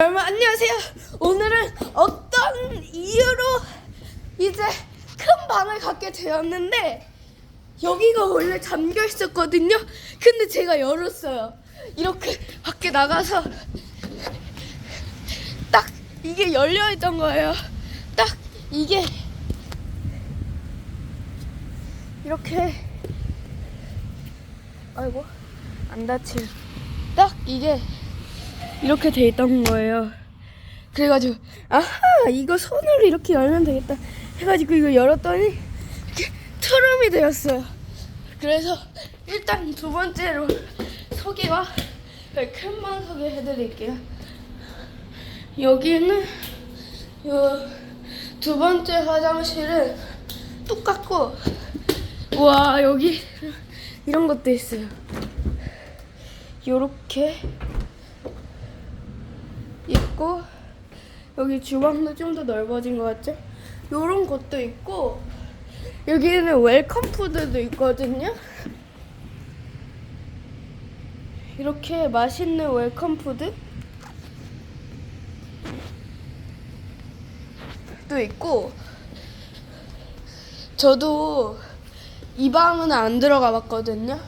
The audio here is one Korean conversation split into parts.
여러분 안녕하세요. 오늘은 어떤 이유로 이제 큰 방을 갖게 되었는데 여기가 원래 잠겨 있었거든요. 근데 제가 열었어요. 이렇게 밖에 나가서 딱 이게 열려 있던 거예요. 딱 이게 이렇게 아이고 안 다칠. 딱 이게 이렇게 돼 있던 거예요. 그래가지고 아하 이거 손으로 이렇게 열면 되겠다 해가지고 이거 열었더니 이렇게 트름이 되었어요. 그래서 일단 두 번째로 소개와 큰방 소개해드릴게요. 여기는 요두 번째 화장실은 똑같고 와 여기 이런 것도 있어요. 요렇게 있고 여기 주방도 좀 더 넓어진 것 같죠? 요런 것도 있고 여기는 웰컴 푸드도 있거든요. 이렇게 맛있는 웰컴 푸드 도 있고 저도 이 방은 안 들어가 봤거든요.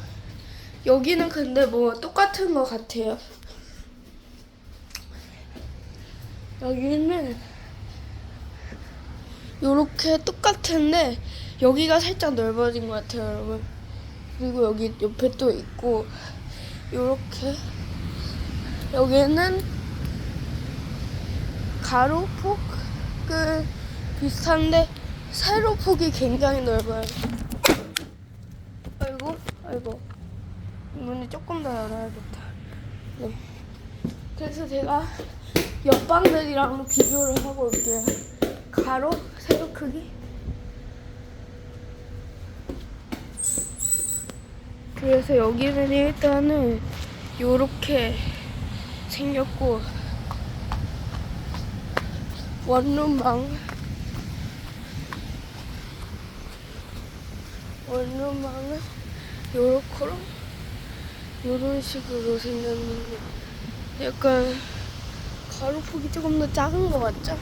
여기는 근데 뭐 똑같은 것 같아요. 여기는 요렇게 똑같은데 여기가 살짝 넓어진 것 같아요 여러분. 그리고 여기 옆에 또 있고 요렇게. 여기는 가로 폭그 비슷한데 세로 폭이 굉장히 넓어요. 아이고 아이고. 문이 조금 더 열어야겠다. 네. 그래서 제가 옆방들이랑 비교를 하고 올게요. 가로, 세로 크기. 그래서 여기는 일단은 요렇게 생겼고 원룸방 원룸방은 요렇게 요런 식으로 생겼는데 약간 가로폭이 조금 더 작은 것 같죠?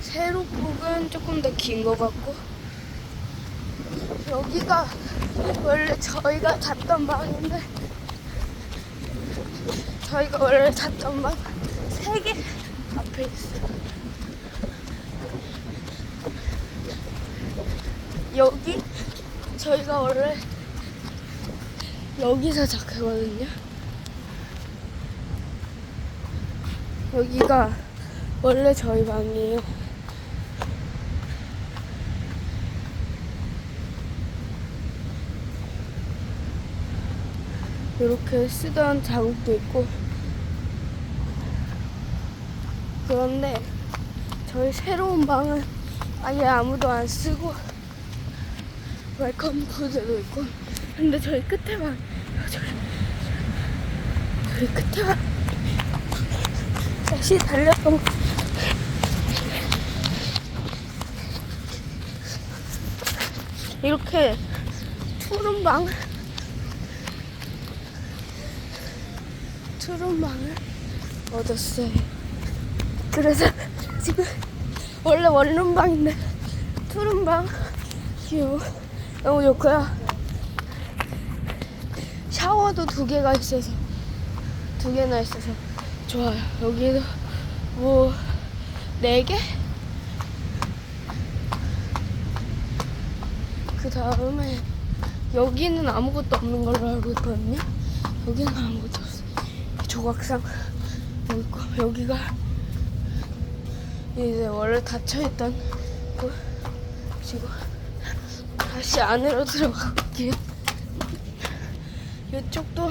세로폭은 조금 더 긴 것 같고 여기가 원래 저희가 잤던 방인데 저희가 원래 잤던 방 세 개 앞에 있어요. 여기 저희가 원래 여기서 잤거든요. 여기가 원래 저희 방이에요. 이렇게 쓰던 자국도 있고 그런데 저희 새로운 방은 아예 아무도 안 쓰고 웰컴 푸드도 있고 근데 저희 끝에 방 저희, 저희 끝에 방 다시 달렸던 거. 이렇게 투룸방 투룸방을 얻었어요. 그래서 지금 원래 원룸방인데 투룸방 뷰 너무 좋고요. 샤워도 두 개가 있어서 두 개나 있어서 좋아요. 여기도 뭐 네 개? 그 다음에 여기는 아무것도 없는 걸로 알고 있거든요. 여기는 아무것도 없어요. 조각상 여기 여기가 이제 원래 닫혀있던 그 지금 다시 안으로 들어갈게요. 이쪽도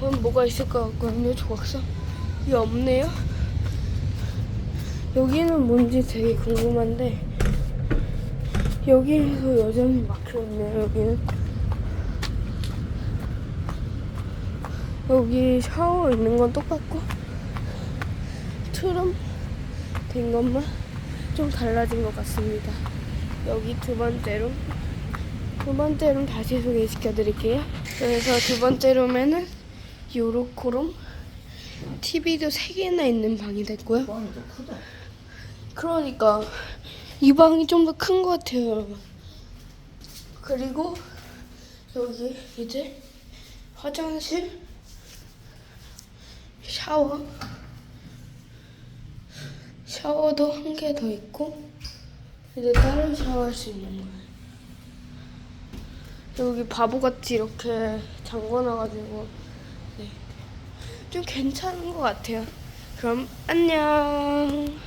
어, 뭐가 있을 것 같거든요. 조각상 이 없네요. 여기는 뭔지 되게 궁금한데 여기에서 여전히 막혀있네요. 여기는 여기 샤워 있는 건 똑같고 트럼 된 것만 좀 달라진 것 같습니다. 여기 두 번째 룸. 두 번째 룸 다시 소개시켜 드릴게요. 그래서 두 번째 룸에는 요로코 룸, TV도 세 개나 있는 방이 됐고요. 빵이 더 크다. 그러니까 이 방이 좀 더 큰 것 같아요, 여러분. 그리고 여기 이제 화장실, 샤워, 샤워도 한 개 더 있고 이제 따로 샤워할 수 있는 거예요. 여기 바보같이 이렇게 잠궈놔가지고 네. 좀 괜찮은 것 같아요. 그럼 안녕.